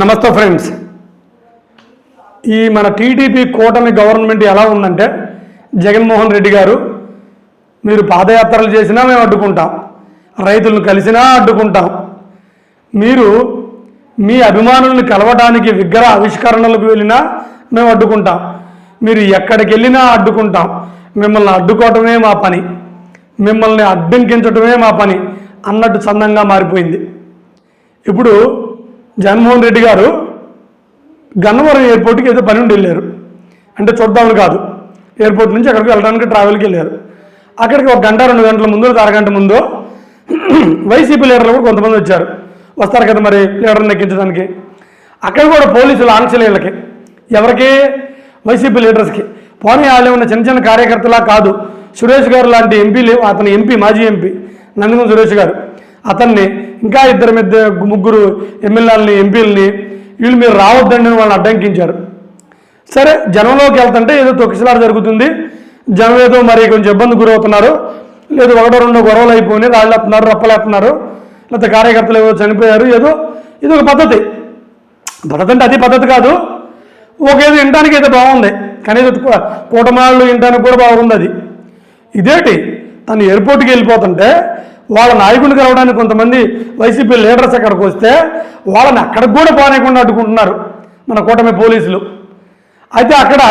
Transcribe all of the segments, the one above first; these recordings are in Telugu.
నమస్తే ఫ్రెండ్స్. ఈ మన టీడీపీ కూటమి గవర్నమెంట్ ఎలా ఉందంటే జగన్మోహన్ రెడ్డి గారు మీరు పాదయాత్రలు చేసినా మేము అడ్డుకుంటాం. రైతులను కలిసినా అడ్డుకుంటాం. మీరు మీ అభిమానులను కలవడానికి విగ్రహ ఆవిష్కరణలకు వెళ్ళినా మేము అడ్డుకుంటాం. మీరు ఎక్కడికి వెళ్ళినా అడ్డుకుంటాం. మిమ్మల్ని అడ్డుకోవటమే మా పని. మిమ్మల్ని అడ్డంకించటమే మా పని. అన్నట్టు చందంగా మారిపోయింది. ఇప్పుడు జగన్మోహన్ రెడ్డి గారు గన్నవరం ఎయిర్పోర్ట్కి ఏదో పని ఉండి వెళ్ళారు. అంటే చూద్దామని కాదు. ఎయిర్పోర్ట్ నుంచి అక్కడికి వెళ్ళడానికి ట్రావెల్కి వెళ్ళారు. అక్కడికి ఒక గంట రెండు గంటల ముందు అరగంట ముందు వైసీపీ లీడర్లు కూడా కొంతమంది వచ్చారు. వస్తారు కదా మరి లీడర్ని ఎక్కించడానికి అక్కడ కూడా పోలీసులు ఆంక్షలు ఎవరికి వైసీపీ లీడర్స్కి పోనీ వాళ్ళు ఉన్న చిన్న చిన్న కార్యకర్తలా కాదు. సురేష్ గారు లాంటి ఎంపీలు అతని ఎంపీ మాజీ ఎంపీ నందనం సురేష్ గారు అతన్ని ఇంకా ఇద్దరు మీద ముగ్గురు ఎమ్మెల్యేలని ఎంపీలని వీళ్ళు మీరు రావద్దండి అని వాళ్ళని అడ్డంకించారు. సరే జనంలోకి వెళ్తుంటే ఏదో తొక్కిసలాట జరుగుతుంది. జనం ఏదో మరి కొంచెం ఇబ్బంది గురవుతున్నారు. లేదు ఒకటో రెండో గొడవలు అయిపోయి రాళ్ళేస్తున్నారు రప్పలేస్తున్నారు లేకపోతే కార్యకర్తలు ఏదో చనిపోయారు ఏదో ఇది ఒక పద్ధతి. పద్ధతి అంటే అది పద్ధతి కాదు. ఒక ఏదో వినడానికి అయితే బాగుంది. కానీ ఏదో కూటమాళ్ళు వినడానికి కూడా బాగుంది అది. ఇదేటి? తను ఎయిర్పోర్ట్కి వెళ్ళిపోతుంటే వాళ్ళ నాయకులు కలవడానికి కొంతమంది వైసీపీ లీడర్స్ అక్కడికి వస్తే వాళ్ళని అక్కడికి కూడా పోనీయకుండా అడ్డుకుంటున్నారు మన కూటమి పోలీసులు. అయితే అక్కడ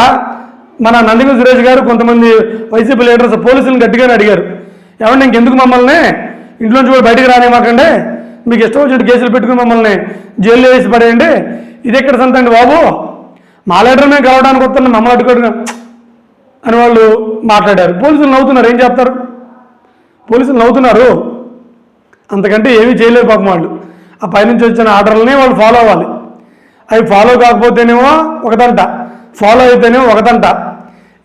మన నందిగం సురేష్ గారు కొంతమంది వైసీపీ లీడర్స్ పోలీసులను గట్టిగానే అడిగారు. ఏమంటే ఇంకెందుకు మమ్మల్ని? ఇంట్లోంచి కూడా బయటకు రానివ్వకండి. మీకు ఇష్టం వచ్చినట్టు కేసులు పెట్టుకుని మమ్మల్ని జైల్లో వేసి పడేయండి. ఇది ఎక్కడ సంత అండి బాబు? మా లీడర్ మేము కలవడానికి వస్తున్నాం మమ్మల్ని అడ్డుకోవడం అని వాళ్ళు మాట్లాడారు. పోలీసులు నవ్వుతున్నారు. ఏం చేస్తారు? పోలీసులు నవ్వుతున్నారు. అంతకంటే ఏమీ చేయలేరు పాపం వాళ్ళు. ఆ పైనుంచి వచ్చిన ఆర్డర్లని వాళ్ళు ఫాలో అవ్వాలి. అవి ఫాలో కాకపోతేనేమో ఒకదంట. ఫాలో అయితేనేమో ఒకదంట.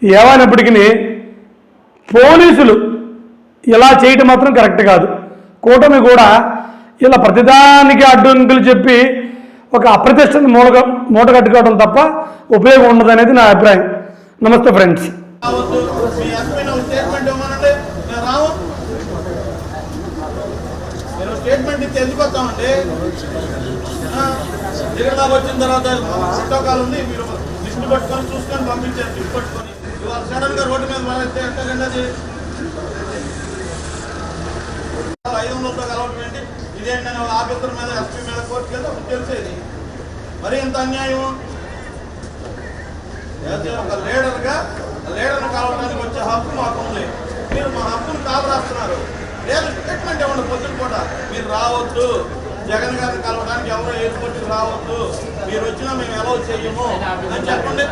ఏమైనప్పటికీ పోలీసులు ఇలా చేయటం మాత్రం కరెక్ట్ కాదు. కూటమి కూడా ఇలా ప్రతిదానికి అడ్డంకులు చెప్పి ఒక అప్రతిష్ట మూలగా మూట కట్టుకోవడం తప్ప ఉపయోగం ఉండదనేది నా అభిప్రాయం. నమస్తే ఫ్రెండ్స్ రావద్దు మీ హస్బెండ్ ఒక స్టేట్మెంట్ ఇవ్వమనండి నేను రావు మీరు స్టేట్మెంట్ ఇస్తే ఎందుకు వస్తామండి? ఆ, దగ్గర వచ్చిన తర్వాత పుస్తకాలు ఉంది మీరు లిస్ట్ పట్టుకొని చూసుకొని పంపించారు లిస్ట్ పట్టుకొని. ఇవాళ సడన్గా రోడ్డు మీద మారేస్తే ఎట్టకండి అది ఐదు వందలతో అలవాటు ఏంటి ఇదేంటని వాళ్ళ ఆఫీసర్ మీద ఎస్పీ మీద కోర్టుకి వెళ్తే అప్పుడు తెలిసేది. మరి ఇంత అన్యాయం? అయితే ఒక లీడర్గా లీడర్ కలవడానికి వచ్చే హక్కు మాకు ఉంది. మీరు మా హక్కును కాదు రాస్తున్నారు లేదు స్టేట్మెంట్ ఇవ్వండి పొద్దున పూట మీరు రావద్దు. జగన్ గారిని కలవడానికి ఎవరో ఎయిర్పోర్ట్కి రావద్దు. మీరు వచ్చినా మేము ఎలా చెయ్యము అని చెప్పండి.